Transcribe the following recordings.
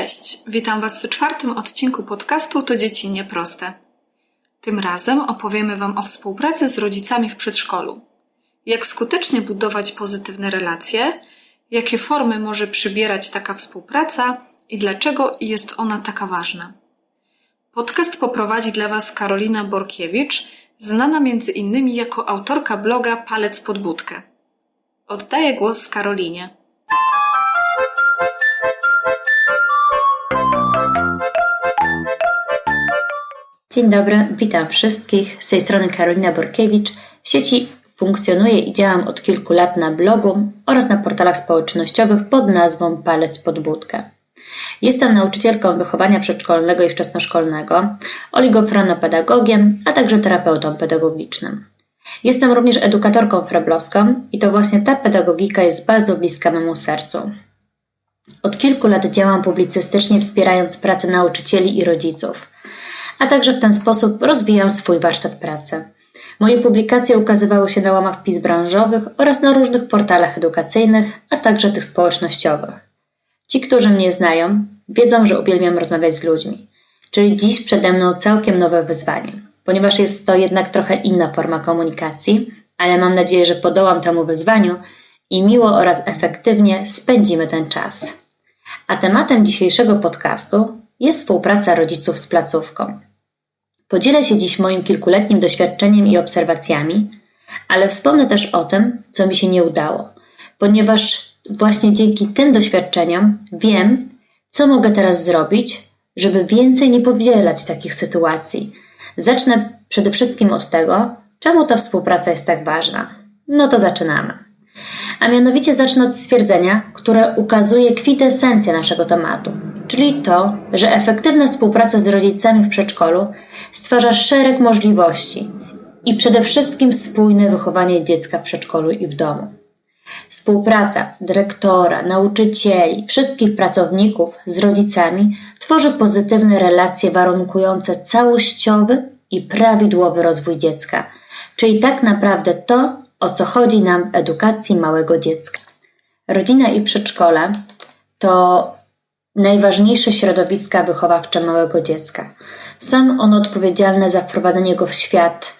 Cześć, witam Was w czwartym odcinku podcastu To Dzieci Nieproste. Tym razem opowiemy Wam o współpracy z rodzicami w przedszkolu. Jak skutecznie budować pozytywne relacje, jakie formy może przybierać taka współpraca i dlaczego jest ona taka ważna. Podcast poprowadzi dla Was Karolina Borkiewicz, znana między innymi jako autorka bloga Palec pod budkę. Oddaję głos Karolinie. Dzień dobry, witam wszystkich. Z tej strony Karolina Borkiewicz. W sieci funkcjonuję i działam od kilku lat na blogu oraz na portalach społecznościowych pod nazwą Palec pod budkę. Jestem nauczycielką wychowania przedszkolnego i wczesnoszkolnego, oligofrenopedagogiem, a także terapeutą pedagogicznym. Jestem również edukatorką freblowską i to właśnie ta pedagogika jest bardzo bliska memu sercu. Od kilku lat działam publicystycznie wspierając pracę nauczycieli i rodziców a także w ten sposób rozwijam swój warsztat pracy. Moje publikacje ukazywały się na łamach PIS branżowych oraz na różnych portalach edukacyjnych, a także tych społecznościowych. Ci, którzy mnie znają, wiedzą, że uwielbiam rozmawiać z ludźmi. Czyli dziś przede mną całkiem nowe wyzwanie, ponieważ jest to jednak trochę inna forma komunikacji, ale mam nadzieję, że podołam temu wyzwaniu i miło oraz efektywnie spędzimy ten czas. A tematem dzisiejszego podcastu jest współpraca rodziców z placówką. Podzielę się dziś moim kilkuletnim doświadczeniem i obserwacjami, ale wspomnę też o tym, co mi się nie udało, ponieważ właśnie dzięki tym doświadczeniom wiem, co mogę teraz zrobić, żeby więcej nie powielać takich sytuacji. Zacznę przede wszystkim od tego, czemu ta współpraca jest tak ważna. No to zaczynamy. A mianowicie zacznę od stwierdzenia, które ukazuje kwintesencję naszego tematu, czyli to, że efektywna współpraca z rodzicami w przedszkolu stwarza szereg możliwości i przede wszystkim spójne wychowanie dziecka w przedszkolu i w domu. Współpraca dyrektora, nauczycieli, wszystkich pracowników z rodzicami tworzy pozytywne relacje warunkujące całościowy i prawidłowy rozwój dziecka, czyli tak naprawdę to, o co chodzi nam w edukacji małego dziecka. Rodzina i przedszkole to najważniejsze środowiska wychowawcze małego dziecka. Są one odpowiedzialne za wprowadzenie go w świat,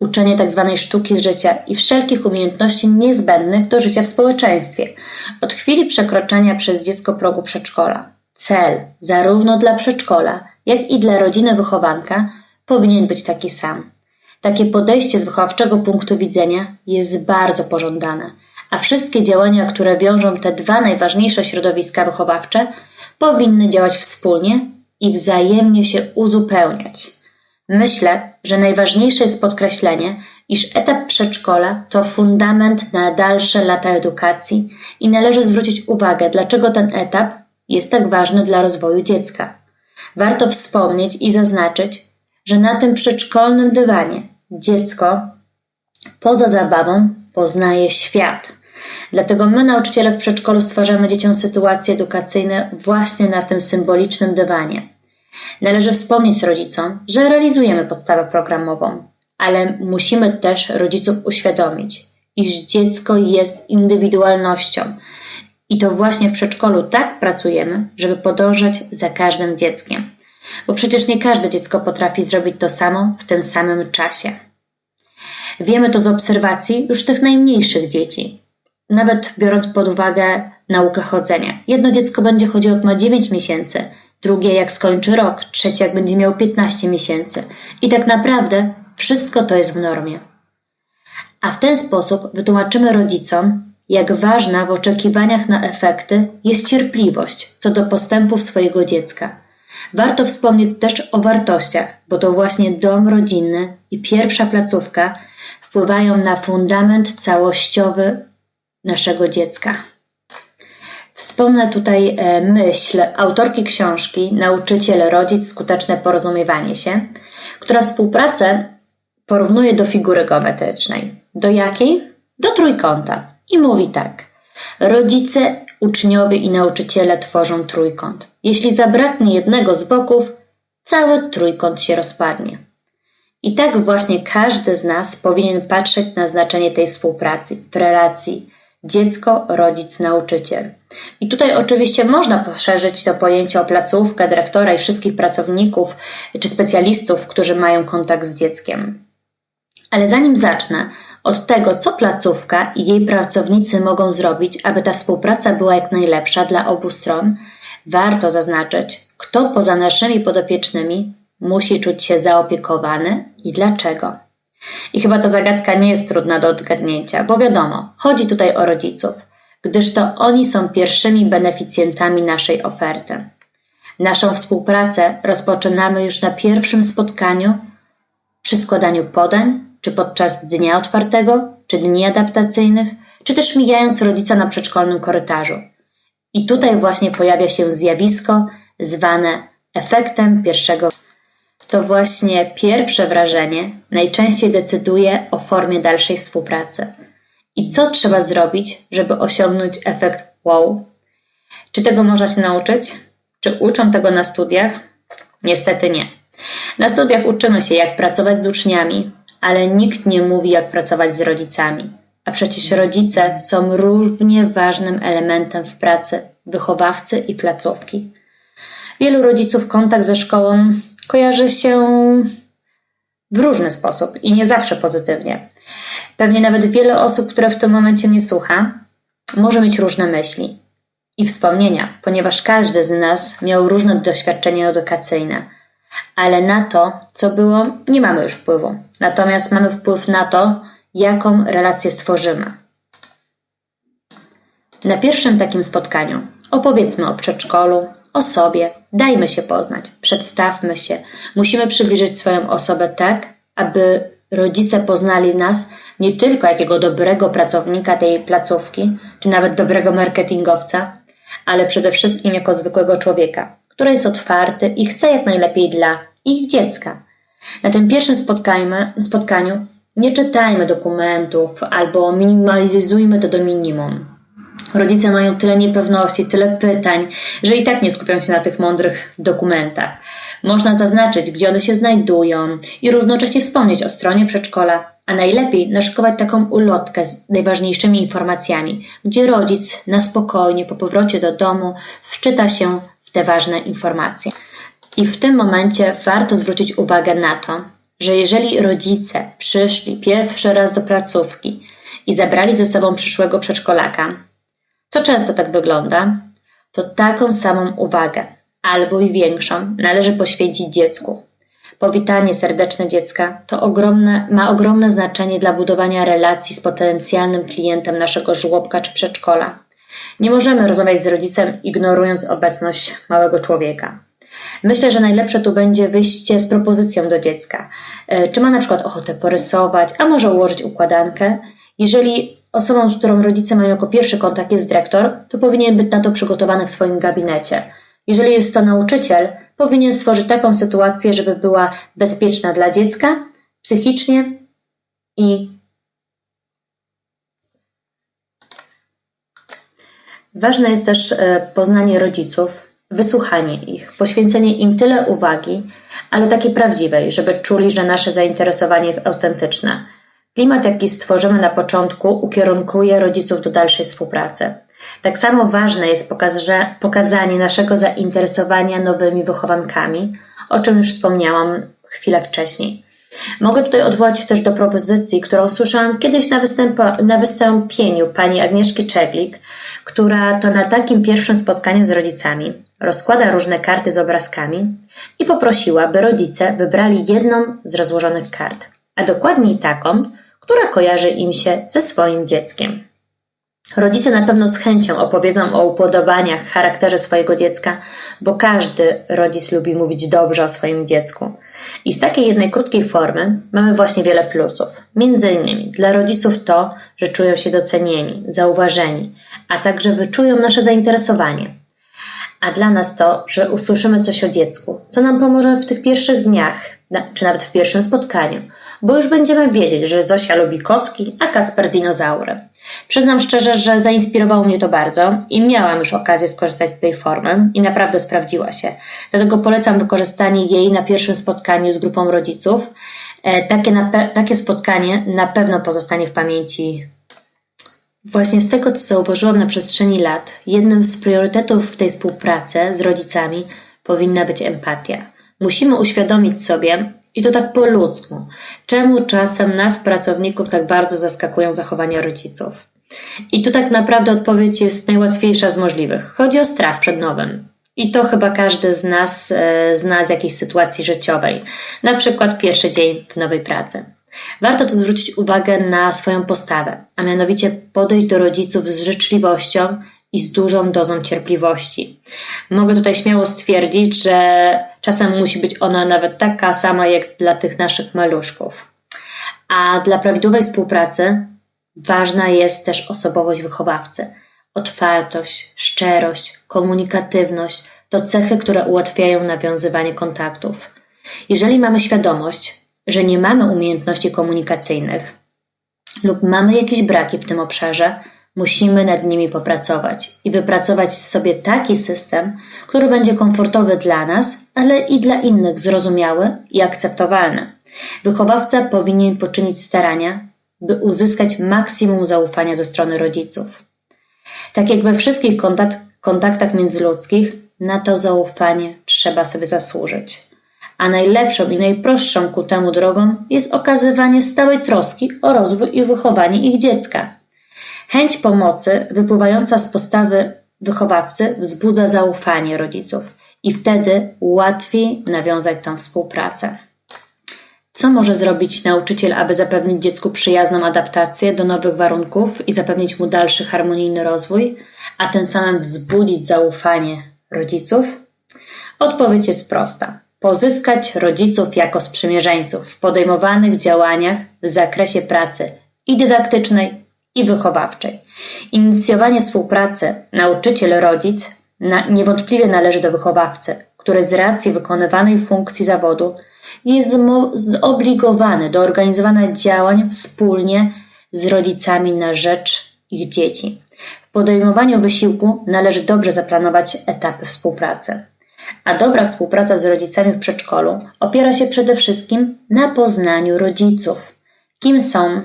uczenie tzw. Tak sztuki życia i wszelkich umiejętności niezbędnych do życia w społeczeństwie. Od chwili przekroczenia przez dziecko progu przedszkola. Cel zarówno dla przedszkola, jak i dla rodziny wychowanka powinien być taki sam. Takie podejście z wychowawczego punktu widzenia jest bardzo pożądane, a wszystkie działania, które wiążą te dwa najważniejsze środowiska wychowawcze, powinny działać wspólnie i wzajemnie się uzupełniać. Myślę, że najważniejsze jest podkreślenie, iż etap przedszkola to fundament na dalsze lata edukacji i należy zwrócić uwagę, dlaczego ten etap jest tak ważny dla rozwoju dziecka. Warto wspomnieć i zaznaczyć, że na tym przedszkolnym dywanie dziecko poza zabawą poznaje świat. Dlatego my, nauczyciele w przedszkolu, stwarzamy dzieciom sytuacje edukacyjne właśnie na tym symbolicznym dywanie. Należy wspomnieć rodzicom, że realizujemy podstawę programową, ale musimy też rodziców uświadomić, iż dziecko jest indywidualnością. I to właśnie w przedszkolu tak pracujemy, żeby podążać za każdym dzieckiem. Bo przecież nie każde dziecko potrafi zrobić to samo w tym samym czasie. Wiemy to z obserwacji już tych najmniejszych dzieci, nawet biorąc pod uwagę naukę chodzenia. Jedno dziecko będzie chodziło jak ma 9 miesięcy, drugie jak skończy rok, trzecie jak będzie miał 15 miesięcy. I tak naprawdę wszystko to jest w normie. A w ten sposób wytłumaczymy rodzicom, jak ważna w oczekiwaniach na efekty jest cierpliwość co do postępów swojego dziecka. Warto wspomnieć też o wartościach, bo to właśnie dom rodzinny i pierwsza placówka wpływają na fundament całościowy naszego dziecka. Wspomnę tutaj e, myśl autorki książki Nauczyciel, rodzic, skuteczne porozumiewanie się, która współpracę porównuje do figury geometrycznej. Do jakiej? Do trójkąta. I mówi tak. Rodzice, uczniowie i nauczyciele tworzą trójkąt. Jeśli zabraknie jednego z boków, cały trójkąt się rozpadnie. I tak właśnie każdy z nas powinien patrzeć na znaczenie tej współpracy w relacji dziecko, rodzic, nauczyciel. I tutaj oczywiście można poszerzyć to pojęcie o placówkę, dyrektora i wszystkich pracowników czy specjalistów, którzy mają kontakt z dzieckiem. Ale zanim zacznę od tego, co placówka i jej pracownicy mogą zrobić, aby ta współpraca była jak najlepsza dla obu stron, warto zaznaczyć, kto poza naszymi podopiecznymi musi czuć się zaopiekowany i dlaczego. I chyba ta zagadka nie jest trudna do odgadnięcia, bo wiadomo, chodzi tutaj o rodziców, gdyż to oni są pierwszymi beneficjentami naszej oferty. Naszą współpracę rozpoczynamy już na pierwszym spotkaniu przy składaniu podań, czy podczas dnia otwartego, czy dni adaptacyjnych, czy też mijając rodzica na przedszkolnym korytarzu. I tutaj właśnie pojawia się zjawisko zwane efektem pierwszego. To właśnie pierwsze wrażenie najczęściej decyduje o formie dalszej współpracy. I co trzeba zrobić, żeby osiągnąć efekt wow? Czy tego można się nauczyć? Czy uczą tego na studiach? Niestety nie. Na studiach uczymy się, jak pracować z uczniami, ale nikt nie mówi, jak pracować z rodzicami. A przecież rodzice są równie ważnym elementem w pracy wychowawcy i placówki. Wielu rodziców kontakt ze szkołą kojarzy się w różny sposób i nie zawsze pozytywnie. Pewnie nawet wiele osób, które w tym momencie mnie słucha, może mieć różne myśli i wspomnienia, ponieważ każdy z nas miał różne doświadczenia edukacyjne. Ale na to, co było, nie mamy już wpływu. Natomiast mamy wpływ na to, jaką relację stworzymy. Na pierwszym takim spotkaniu opowiedzmy o przedszkolu, o sobie, dajmy się poznać, przedstawmy się. Musimy przybliżyć swoją osobę tak, aby rodzice poznali nas nie tylko jakiego dobrego pracownika tej placówki, czy nawet dobrego marketingowca, ale przede wszystkim jako zwykłego człowieka, który jest otwarty i chce jak najlepiej dla ich dziecka. Na tym pierwszym spotkaniu nie czytajmy dokumentów albo minimalizujmy to do minimum. Rodzice mają tyle niepewności, tyle pytań, że i tak nie skupią się na tych mądrych dokumentach. Można zaznaczyć, gdzie one się znajdują i równocześnie wspomnieć o stronie przedszkola, a najlepiej naszykować taką ulotkę z najważniejszymi informacjami, gdzie rodzic na spokojnie po powrocie do domu wczyta się w te ważne informacje. I w tym momencie warto zwrócić uwagę na to, że jeżeli rodzice przyszli pierwszy raz do placówki i zabrali ze sobą przyszłego przedszkolaka, co często tak wygląda, to taką samą uwagę, albo i większą, należy poświęcić dziecku. Powitanie serdeczne dziecka to ogromne, ma ogromne znaczenie dla budowania relacji z potencjalnym klientem naszego żłobka czy przedszkola. Nie możemy rozmawiać z rodzicem, ignorując obecność małego człowieka. Myślę, że najlepsze tu będzie wyjście z propozycją do dziecka. E, czy ma na przykład ochotę porysować, a może ułożyć układankę? Jeżeli osobą, z którą rodzice mają jako pierwszy kontakt jest dyrektor, to powinien być na to przygotowany w swoim gabinecie. Jeżeli jest to nauczyciel, powinien stworzyć taką sytuację, żeby była bezpieczna dla dziecka psychicznie i Ważne jest też e, poznanie rodziców, wysłuchanie ich, poświęcenie im tyle uwagi, ale takiej prawdziwej, żeby czuli, że nasze zainteresowanie jest autentyczne. Klimat, jaki stworzymy na początku, ukierunkuje rodziców do dalszej współpracy. Tak samo ważne jest pokazanie naszego zainteresowania nowymi wychowankami, o czym już wspomniałam chwilę wcześniej. Mogę tutaj odwołać się też do propozycji, którą słyszałam kiedyś na, na wystąpieniu pani Agnieszki Czeglik, która to na takim pierwszym spotkaniu z rodzicami rozkłada różne karty z obrazkami i poprosiła, by rodzice wybrali jedną z rozłożonych kart, a dokładniej taką, która kojarzy im się ze swoim dzieckiem. Rodzice na pewno z chęcią opowiedzą o upodobaniach, charakterze swojego dziecka, bo każdy rodzic lubi mówić dobrze o swoim dziecku. I z takiej jednej krótkiej formy mamy właśnie wiele plusów. Między innymi dla rodziców to, że czują się docenieni, zauważeni, a także wyczują nasze zainteresowanie. A dla nas to, że usłyszymy coś o dziecku, co nam pomoże w tych pierwszych dniach, czy nawet w pierwszym spotkaniu, bo już będziemy wiedzieć, że Zosia lubi kotki, a Kacper dinozaury. Przyznam szczerze, że zainspirowało mnie to bardzo i miałam już okazję skorzystać z tej formy i naprawdę sprawdziła się. Dlatego polecam wykorzystanie jej na pierwszym spotkaniu z grupą rodziców. E, takie, takie spotkanie na pewno pozostanie w pamięci Właśnie z tego, co zauważyłam na przestrzeni lat, jednym z priorytetów w tej współpracy z rodzicami powinna być empatia. Musimy uświadomić sobie, i to tak po ludzku, czemu czasem nas, pracowników, tak bardzo zaskakują zachowania rodziców. I tu tak naprawdę odpowiedź jest najłatwiejsza z możliwych. Chodzi o strach przed nowym. I to chyba każdy z nas e, zna z jakiejś sytuacji życiowej, na przykład pierwszy dzień w nowej pracy. Warto tu zwrócić uwagę na swoją postawę, a mianowicie podejść do rodziców z życzliwością i z dużą dozą cierpliwości. Mogę tutaj śmiało stwierdzić, że czasem musi być ona nawet taka sama jak dla tych naszych maluszków. A dla prawidłowej współpracy ważna jest też osobowość wychowawcy. Otwartość, szczerość, komunikatywność to cechy, które ułatwiają nawiązywanie kontaktów. Jeżeli mamy świadomość, że nie mamy umiejętności komunikacyjnych lub mamy jakieś braki w tym obszarze, musimy nad nimi popracować i wypracować sobie taki system, który będzie komfortowy dla nas, ale i dla innych zrozumiały i akceptowalny. Wychowawca powinien poczynić starania, by uzyskać maksimum zaufania ze strony rodziców. Tak jak we wszystkich kontakt, kontaktach międzyludzkich, na to zaufanie trzeba sobie zasłużyć a najlepszą i najprostszą ku temu drogą jest okazywanie stałej troski o rozwój i wychowanie ich dziecka. Chęć pomocy wypływająca z postawy wychowawcy wzbudza zaufanie rodziców i wtedy łatwiej nawiązać tą współpracę. Co może zrobić nauczyciel, aby zapewnić dziecku przyjazną adaptację do nowych warunków i zapewnić mu dalszy harmonijny rozwój, a tym samym wzbudzić zaufanie rodziców? Odpowiedź jest prosta pozyskać rodziców jako sprzymierzeńców w podejmowanych działaniach w zakresie pracy i dydaktycznej, i wychowawczej. Inicjowanie współpracy nauczyciel-rodzic na, niewątpliwie należy do wychowawcy, który z racji wykonywanej funkcji zawodu jest zobligowany do organizowania działań wspólnie z rodzicami na rzecz ich dzieci. W podejmowaniu wysiłku należy dobrze zaplanować etapy współpracy. A dobra współpraca z rodzicami w przedszkolu opiera się przede wszystkim na poznaniu rodziców. Kim są,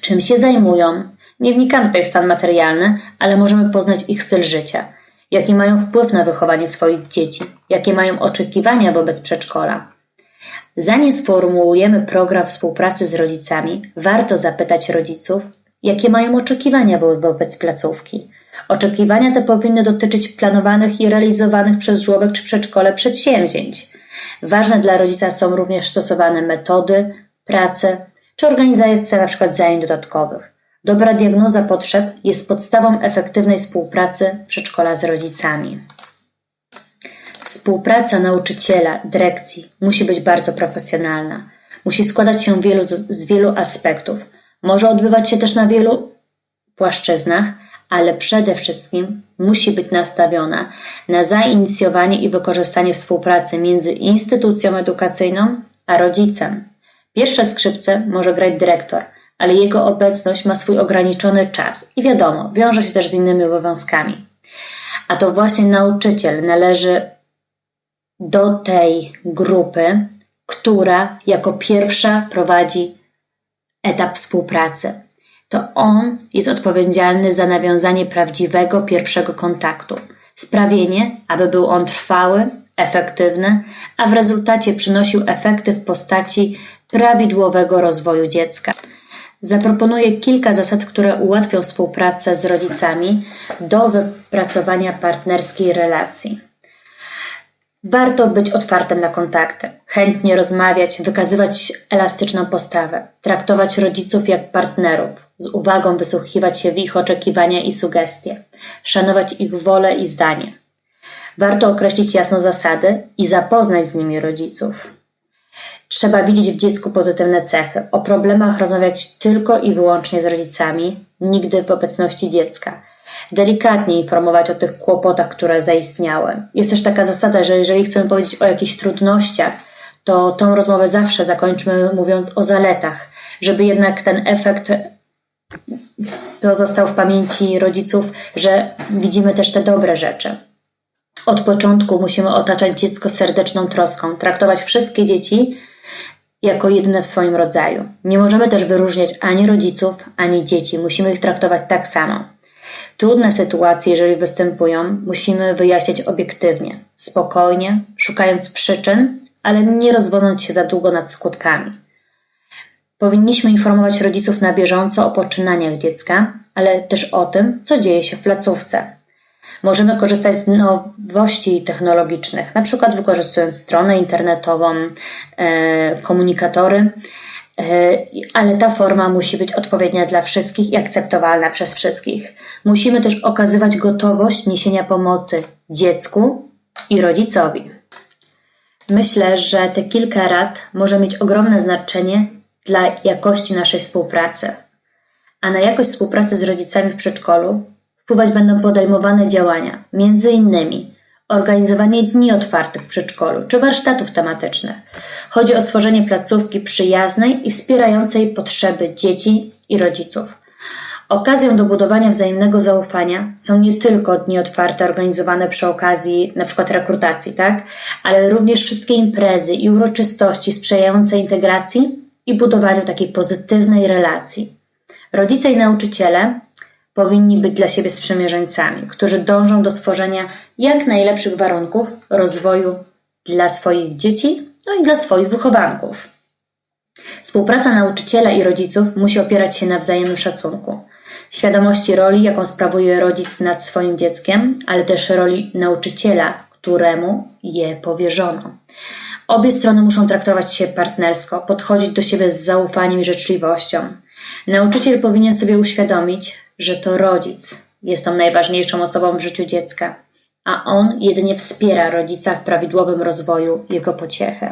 czym się zajmują. Nie wnikamy tutaj w stan materialny, ale możemy poznać ich styl życia, jaki mają wpływ na wychowanie swoich dzieci, jakie mają oczekiwania wobec przedszkola. Zanim sformułujemy program współpracy z rodzicami, warto zapytać rodziców, jakie mają oczekiwania wobec placówki, Oczekiwania te powinny dotyczyć planowanych i realizowanych przez żłobek czy przedszkole przedsięwzięć. Ważne dla rodzica są również stosowane metody, prace czy organizacja np. zajęć dodatkowych. Dobra diagnoza potrzeb jest podstawą efektywnej współpracy przedszkola z rodzicami. Współpraca nauczyciela, dyrekcji musi być bardzo profesjonalna. Musi składać się wielu, z wielu aspektów. Może odbywać się też na wielu płaszczyznach, ale przede wszystkim musi być nastawiona na zainicjowanie i wykorzystanie współpracy między instytucją edukacyjną a rodzicem. Pierwsze skrzypce może grać dyrektor, ale jego obecność ma swój ograniczony czas i wiadomo, wiąże się też z innymi obowiązkami. A to właśnie nauczyciel należy do tej grupy, która jako pierwsza prowadzi etap współpracy to on jest odpowiedzialny za nawiązanie prawdziwego pierwszego kontaktu, sprawienie, aby był on trwały, efektywny, a w rezultacie przynosił efekty w postaci prawidłowego rozwoju dziecka. Zaproponuję kilka zasad, które ułatwią współpracę z rodzicami do wypracowania partnerskiej relacji. Warto być otwartym na kontakty, chętnie rozmawiać, wykazywać elastyczną postawę, traktować rodziców jak partnerów, z uwagą wysłuchiwać się w ich oczekiwania i sugestie, szanować ich wolę i zdanie. Warto określić jasno zasady i zapoznać z nimi rodziców. Trzeba widzieć w dziecku pozytywne cechy. O problemach rozmawiać tylko i wyłącznie z rodzicami, nigdy w obecności dziecka delikatnie informować o tych kłopotach, które zaistniały. Jest też taka zasada, że jeżeli chcemy powiedzieć o jakichś trudnościach, to tą rozmowę zawsze zakończmy mówiąc o zaletach, żeby jednak ten efekt pozostał w pamięci rodziców, że widzimy też te dobre rzeczy. Od początku musimy otaczać dziecko serdeczną troską, traktować wszystkie dzieci jako jedyne w swoim rodzaju. Nie możemy też wyróżniać ani rodziców, ani dzieci. Musimy ich traktować tak samo. Trudne sytuacje, jeżeli występują, musimy wyjaśniać obiektywnie, spokojnie, szukając przyczyn, ale nie rozwodząc się za długo nad skutkami. Powinniśmy informować rodziców na bieżąco o poczynaniach dziecka, ale też o tym, co dzieje się w placówce. Możemy korzystać z nowości technologicznych, przykład wykorzystując stronę internetową, e, komunikatory, ale ta forma musi być odpowiednia dla wszystkich i akceptowalna przez wszystkich. Musimy też okazywać gotowość niesienia pomocy dziecku i rodzicowi. Myślę, że te kilka rad może mieć ogromne znaczenie dla jakości naszej współpracy. A na jakość współpracy z rodzicami w przedszkolu wpływać będą podejmowane działania, między innymi organizowanie dni otwartych w przedszkolu czy warsztatów tematycznych. Chodzi o stworzenie placówki przyjaznej i wspierającej potrzeby dzieci i rodziców. Okazją do budowania wzajemnego zaufania są nie tylko dni otwarte organizowane przy okazji np. rekrutacji, tak? ale również wszystkie imprezy i uroczystości sprzyjające integracji i budowaniu takiej pozytywnej relacji. Rodzice i nauczyciele powinni być dla siebie sprzymierzeńcami, którzy dążą do stworzenia jak najlepszych warunków rozwoju dla swoich dzieci, no i dla swoich wychowanków. Współpraca nauczyciela i rodziców musi opierać się na wzajemnym szacunku, świadomości roli, jaką sprawuje rodzic nad swoim dzieckiem, ale też roli nauczyciela, któremu je powierzono. Obie strony muszą traktować się partnersko, podchodzić do siebie z zaufaniem i życzliwością. Nauczyciel powinien sobie uświadomić, że to rodzic jest tą najważniejszą osobą w życiu dziecka, a on jedynie wspiera rodzica w prawidłowym rozwoju jego pociechy.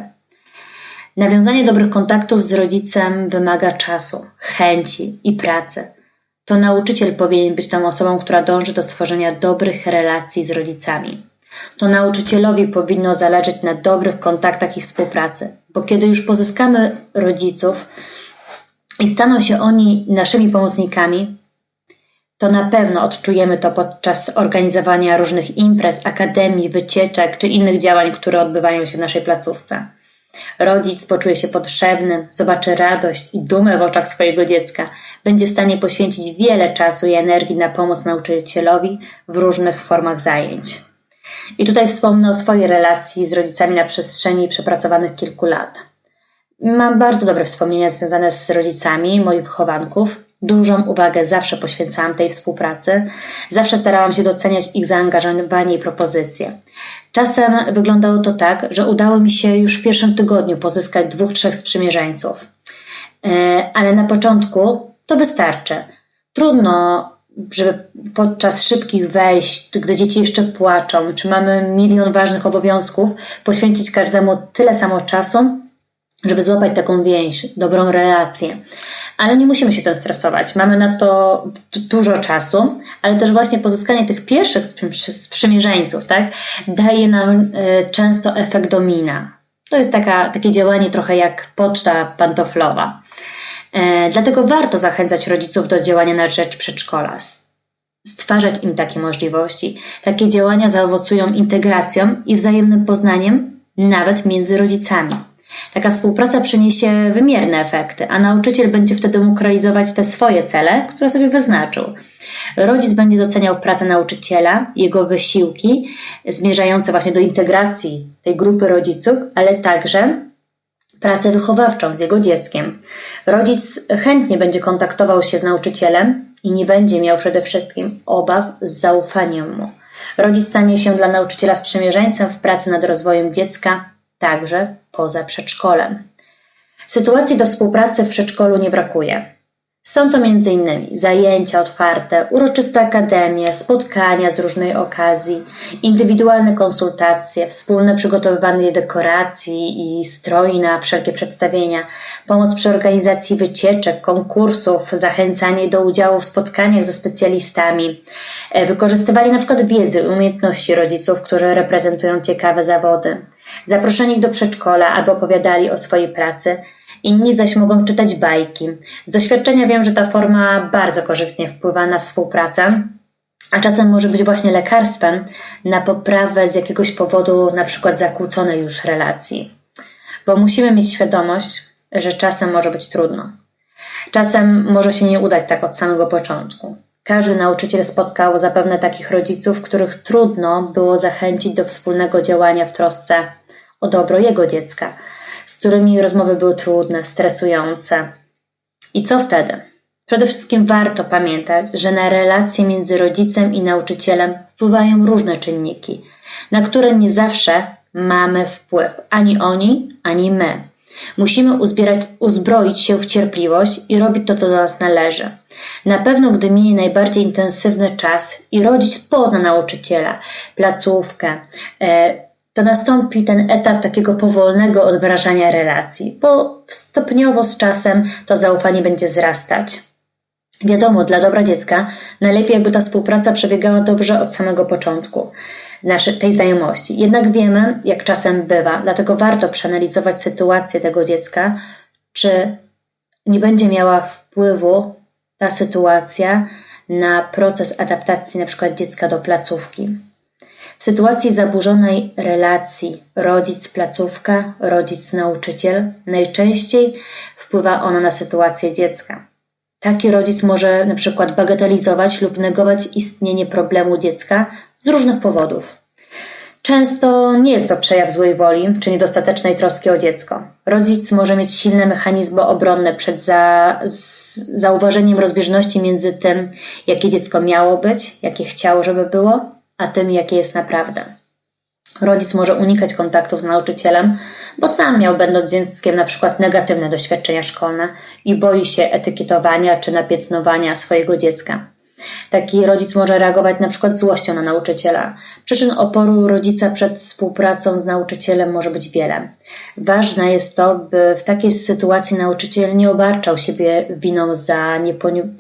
Nawiązanie dobrych kontaktów z rodzicem wymaga czasu, chęci i pracy. To nauczyciel powinien być tą osobą, która dąży do stworzenia dobrych relacji z rodzicami. To nauczycielowi powinno zależeć na dobrych kontaktach i współpracy, bo kiedy już pozyskamy rodziców i staną się oni naszymi pomocnikami, to na pewno odczujemy to podczas organizowania różnych imprez, akademii, wycieczek czy innych działań, które odbywają się w naszej placówce. Rodzic poczuje się potrzebny, zobaczy radość i dumę w oczach swojego dziecka, będzie w stanie poświęcić wiele czasu i energii na pomoc nauczycielowi w różnych formach zajęć. I tutaj wspomnę o swojej relacji z rodzicami na przestrzeni przepracowanych kilku lat. Mam bardzo dobre wspomnienia związane z rodzicami moich wychowanków. Dużą uwagę zawsze poświęcałam tej współpracy, zawsze starałam się doceniać ich zaangażowanie i propozycje. Czasem wyglądało to tak, że udało mi się już w pierwszym tygodniu pozyskać dwóch, trzech sprzymierzeńców. E, ale na początku to wystarczy. Trudno żeby podczas szybkich wejść, gdy dzieci jeszcze płaczą, czy mamy milion ważnych obowiązków, poświęcić każdemu tyle samo czasu, żeby złapać taką więź, dobrą relację. Ale nie musimy się tym stresować. Mamy na to dużo czasu, ale też właśnie pozyskanie tych pierwszych sprzymierzeńców tak, daje nam y, często efekt domina. To jest taka, takie działanie trochę jak poczta pantoflowa. E, dlatego warto zachęcać rodziców do działania na rzecz przedszkola, stwarzać im takie możliwości. Takie działania zaowocują integracją i wzajemnym poznaniem, nawet między rodzicami. Taka współpraca przyniesie wymierne efekty, a nauczyciel będzie wtedy mógł realizować te swoje cele, które sobie wyznaczył. Rodzic będzie doceniał pracę nauczyciela, jego wysiłki zmierzające właśnie do integracji tej grupy rodziców, ale także pracę wychowawczą z jego dzieckiem. Rodzic chętnie będzie kontaktował się z nauczycielem i nie będzie miał przede wszystkim obaw z zaufaniem mu. Rodzic stanie się dla nauczyciela sprzymierzeńcem w pracy nad rozwojem dziecka, także poza przedszkolem. Sytuacji do współpracy w przedszkolu nie brakuje. Są to m.in. zajęcia otwarte, uroczyste akademie, spotkania z różnej okazji, indywidualne konsultacje, wspólne przygotowywanie dekoracji i stroi na wszelkie przedstawienia, pomoc przy organizacji wycieczek, konkursów, zachęcanie do udziału w spotkaniach ze specjalistami, e, wykorzystywanie np. wiedzy i umiejętności rodziców, którzy reprezentują ciekawe zawody, zaproszenie ich do przedszkola, aby opowiadali o swojej pracy, inni zaś mogą czytać bajki. Z doświadczenia wiem, że ta forma bardzo korzystnie wpływa na współpracę, a czasem może być właśnie lekarstwem na poprawę z jakiegoś powodu, na przykład zakłóconej już relacji. Bo musimy mieć świadomość, że czasem może być trudno. Czasem może się nie udać tak od samego początku. Każdy nauczyciel spotkał zapewne takich rodziców, których trudno było zachęcić do wspólnego działania w trosce o dobro jego dziecka, z którymi rozmowy były trudne, stresujące. I co wtedy? Przede wszystkim warto pamiętać, że na relacje między rodzicem i nauczycielem wpływają różne czynniki, na które nie zawsze mamy wpływ ani oni, ani my. Musimy uzbierać, uzbroić się w cierpliwość i robić to, co do nas należy. Na pewno, gdy minie najbardziej intensywny czas i rodzic pozna nauczyciela, placówkę, e, to nastąpi ten etap takiego powolnego odmrażania relacji, bo stopniowo z czasem to zaufanie będzie wzrastać. Wiadomo, dla dobra dziecka najlepiej jakby ta współpraca przebiegała dobrze od samego początku naszej, tej znajomości. Jednak wiemy, jak czasem bywa, dlatego warto przeanalizować sytuację tego dziecka, czy nie będzie miała wpływu ta sytuacja na proces adaptacji przykład dziecka do placówki. Sytuacji zaburzonej relacji rodzic-placówka, rodzic-nauczyciel najczęściej wpływa ona na sytuację dziecka. Taki rodzic może na przykład bagatelizować lub negować istnienie problemu dziecka z różnych powodów. Często nie jest to przejaw złej woli czy niedostatecznej troski o dziecko. Rodzic może mieć silne mechanizmy obronne przed za, zauważeniem rozbieżności między tym, jakie dziecko miało być, jakie chciało, żeby było, a tym, jakie jest naprawdę. Rodzic może unikać kontaktów z nauczycielem, bo sam miał, będąc dzieckiem, na przykład negatywne doświadczenia szkolne i boi się etykietowania czy napiętnowania swojego dziecka. Taki rodzic może reagować na przykład złością na nauczyciela. Przyczyn oporu rodzica przed współpracą z nauczycielem może być wiele. Ważne jest to, by w takiej sytuacji nauczyciel nie obarczał siebie winą za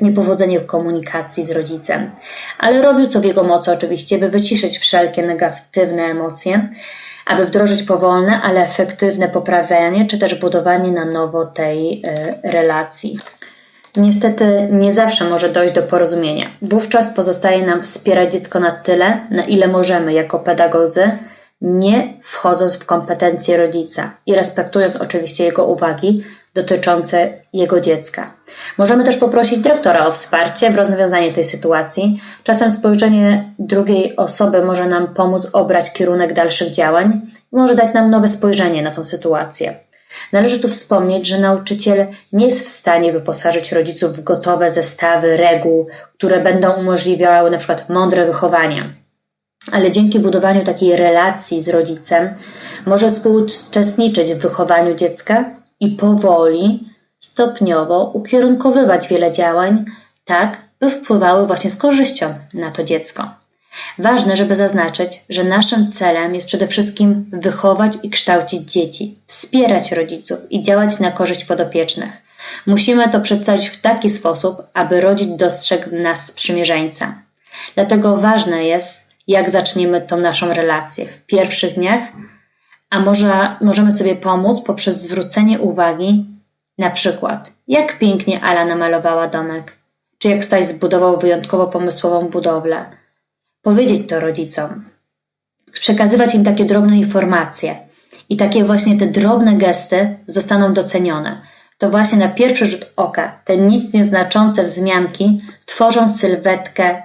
niepowodzenie w komunikacji z rodzicem, ale robił co w jego mocy oczywiście, by wyciszyć wszelkie negatywne emocje, aby wdrożyć powolne, ale efektywne poprawianie czy też budowanie na nowo tej e, relacji. Niestety nie zawsze może dojść do porozumienia. Wówczas pozostaje nam wspierać dziecko na tyle, na ile możemy jako pedagodzy, nie wchodząc w kompetencje rodzica i respektując oczywiście jego uwagi dotyczące jego dziecka. Możemy też poprosić dyrektora o wsparcie w rozwiązaniu tej sytuacji. Czasem spojrzenie drugiej osoby może nam pomóc obrać kierunek dalszych działań i może dać nam nowe spojrzenie na tę sytuację. Należy tu wspomnieć, że nauczyciel nie jest w stanie wyposażyć rodziców w gotowe zestawy reguł, które będą umożliwiały na przykład mądre wychowanie. Ale dzięki budowaniu takiej relacji z rodzicem może współuczestniczyć w wychowaniu dziecka i powoli, stopniowo ukierunkowywać wiele działań, tak by wpływały właśnie z korzyścią na to dziecko. Ważne, żeby zaznaczyć, że naszym celem jest przede wszystkim wychować i kształcić dzieci, wspierać rodziców i działać na korzyść podopiecznych. Musimy to przedstawić w taki sposób, aby rodzic dostrzegł nas sprzymierzeńca. Dlatego ważne jest, jak zaczniemy tą naszą relację w pierwszych dniach, a może możemy sobie pomóc poprzez zwrócenie uwagi na przykład, jak pięknie Ala namalowała domek, czy jak Staś zbudował wyjątkowo pomysłową budowlę powiedzieć to rodzicom, przekazywać im takie drobne informacje. I takie właśnie te drobne gesty zostaną docenione. To właśnie na pierwszy rzut oka te nic nieznaczące wzmianki tworzą sylwetkę,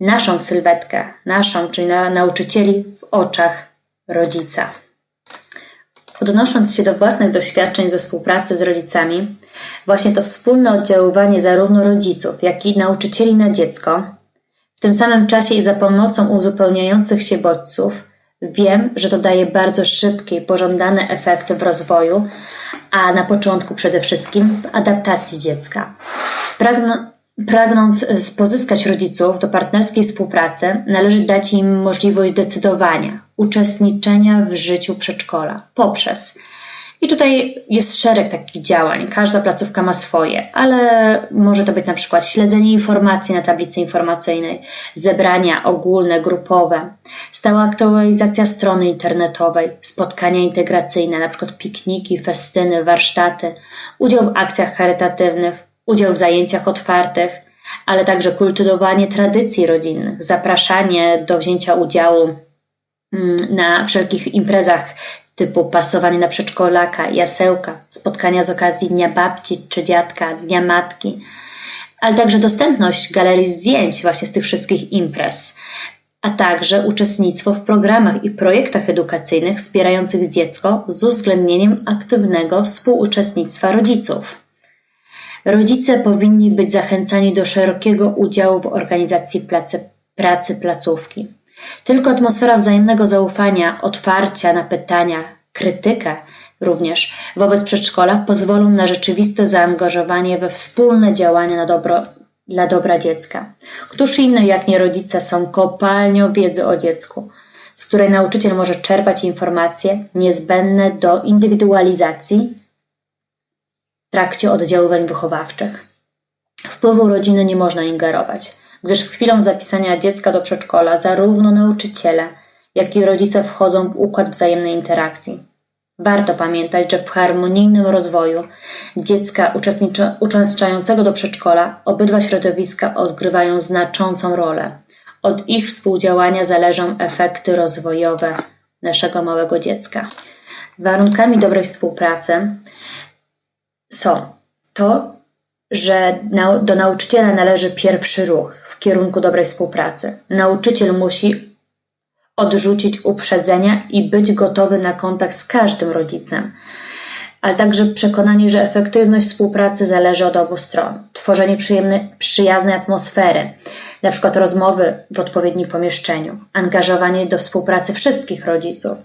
naszą sylwetkę, naszą, czyli na nauczycieli w oczach rodzica. Odnosząc się do własnych doświadczeń ze współpracy z rodzicami, właśnie to wspólne oddziaływanie zarówno rodziców, jak i nauczycieli na dziecko tym samym czasie i za pomocą uzupełniających się bodźców wiem, że to daje bardzo szybkie i pożądane efekty w rozwoju, a na początku przede wszystkim w adaptacji dziecka. Pragnąc pozyskać rodziców do partnerskiej współpracy, należy dać im możliwość decydowania, uczestniczenia w życiu przedszkola poprzez i tutaj jest szereg takich działań. Każda placówka ma swoje, ale może to być na przykład śledzenie informacji na tablicy informacyjnej, zebrania ogólne, grupowe, stała aktualizacja strony internetowej, spotkania integracyjne, na przykład pikniki, festyny, warsztaty, udział w akcjach charytatywnych, udział w zajęciach otwartych, ale także kultywowanie tradycji rodzinnych, zapraszanie do wzięcia udziału mm, na wszelkich imprezach typu pasowanie na przedszkolaka, jasełka, spotkania z okazji Dnia Babci czy Dziadka, Dnia Matki, ale także dostępność galerii zdjęć właśnie z tych wszystkich imprez, a także uczestnictwo w programach i projektach edukacyjnych wspierających dziecko z uwzględnieniem aktywnego współuczestnictwa rodziców. Rodzice powinni być zachęcani do szerokiego udziału w organizacji pracy, pracy placówki. Tylko atmosfera wzajemnego zaufania, otwarcia na pytania, krytykę również wobec przedszkola pozwolą na rzeczywiste zaangażowanie we wspólne działania na dobro, dla dobra dziecka. Któż inny jak nie rodzice są kopalnią wiedzy o dziecku, z której nauczyciel może czerpać informacje niezbędne do indywidualizacji w trakcie oddziaływań wychowawczych. Wpływu rodziny nie można ingerować, gdyż z chwilą zapisania dziecka do przedszkola zarówno nauczyciele, jak i rodzice wchodzą w układ wzajemnej interakcji. Warto pamiętać, że w harmonijnym rozwoju dziecka uczęszczającego do przedszkola obydwa środowiska odgrywają znaczącą rolę. Od ich współdziałania zależą efekty rozwojowe naszego małego dziecka. Warunkami dobrej współpracy są to, że do nauczyciela należy pierwszy ruch w kierunku dobrej współpracy. Nauczyciel musi odrzucić uprzedzenia i być gotowy na kontakt z każdym rodzicem, ale także przekonanie, że efektywność współpracy zależy od obu stron. Tworzenie przyjaznej atmosfery, na przykład rozmowy w odpowiednim pomieszczeniu, angażowanie do współpracy wszystkich rodziców,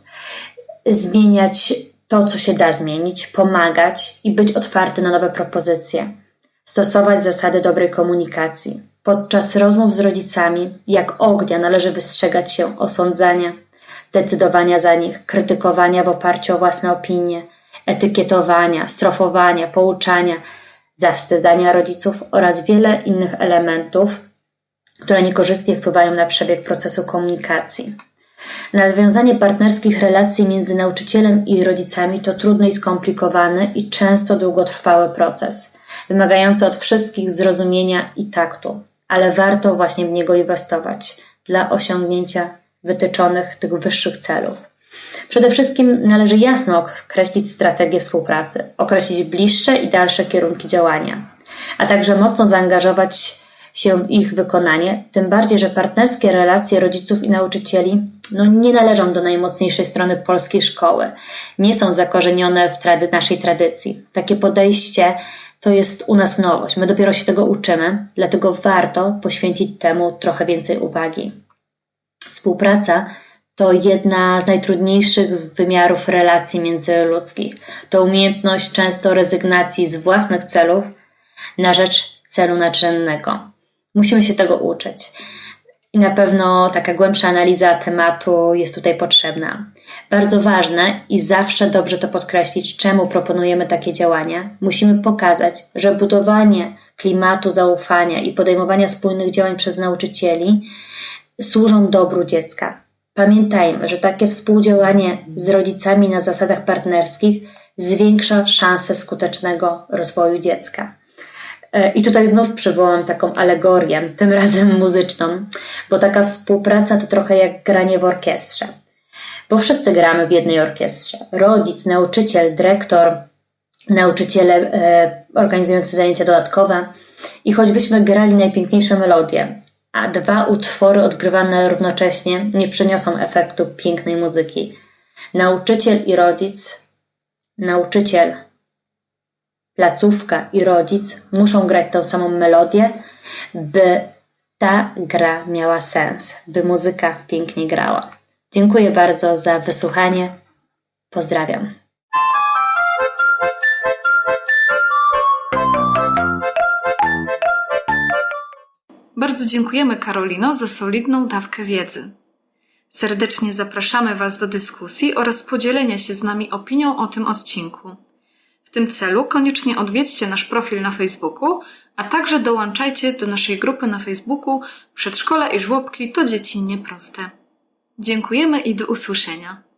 zmieniać to, co się da zmienić, pomagać i być otwarty na nowe propozycje, stosować zasady dobrej komunikacji Podczas rozmów z rodzicami, jak ognia, należy wystrzegać się osądzania, decydowania za nich, krytykowania w oparciu o własne opinie, etykietowania, strofowania, pouczania, zawstydzania rodziców oraz wiele innych elementów, które niekorzystnie wpływają na przebieg procesu komunikacji. Nawiązanie partnerskich relacji między nauczycielem i rodzicami to trudny i skomplikowany i często długotrwały proces, wymagający od wszystkich zrozumienia i taktu ale warto właśnie w niego inwestować dla osiągnięcia wytyczonych tych wyższych celów. Przede wszystkim należy jasno określić strategię współpracy, określić bliższe i dalsze kierunki działania, a także mocno zaangażować się w ich wykonanie, tym bardziej, że partnerskie relacje rodziców i nauczycieli no, nie należą do najmocniejszej strony polskiej szkoły, nie są zakorzenione w trady, naszej tradycji. Takie podejście to jest u nas nowość. My dopiero się tego uczymy, dlatego warto poświęcić temu trochę więcej uwagi. Współpraca to jedna z najtrudniejszych wymiarów relacji międzyludzkich. To umiejętność często rezygnacji z własnych celów na rzecz celu nadrzędnego. Musimy się tego uczyć. I na pewno taka głębsza analiza tematu jest tutaj potrzebna. Bardzo ważne i zawsze dobrze to podkreślić, czemu proponujemy takie działania. Musimy pokazać, że budowanie klimatu zaufania i podejmowania spójnych działań przez nauczycieli służą dobru dziecka. Pamiętajmy, że takie współdziałanie z rodzicami na zasadach partnerskich zwiększa szanse skutecznego rozwoju dziecka. E, I tutaj znów przywołam taką alegorię, tym razem muzyczną, bo taka współpraca to trochę jak granie w orkiestrze. Bo wszyscy gramy w jednej orkiestrze. Rodzic, nauczyciel, dyrektor, nauczyciele e, organizujący zajęcia dodatkowe. I choćbyśmy grali najpiękniejsze melodie, a dwa utwory odgrywane równocześnie nie przyniosą efektu pięknej muzyki. Nauczyciel i rodzic, nauczyciel placówka i rodzic muszą grać tą samą melodię, by ta gra miała sens, by muzyka pięknie grała. Dziękuję bardzo za wysłuchanie. Pozdrawiam. Bardzo dziękujemy Karolino za solidną dawkę wiedzy. Serdecznie zapraszamy Was do dyskusji oraz podzielenia się z nami opinią o tym odcinku. W tym celu koniecznie odwiedźcie nasz profil na Facebooku, a także dołączajcie do naszej grupy na Facebooku Przedszkola i żłobki to dzieci nieproste. Dziękujemy i do usłyszenia.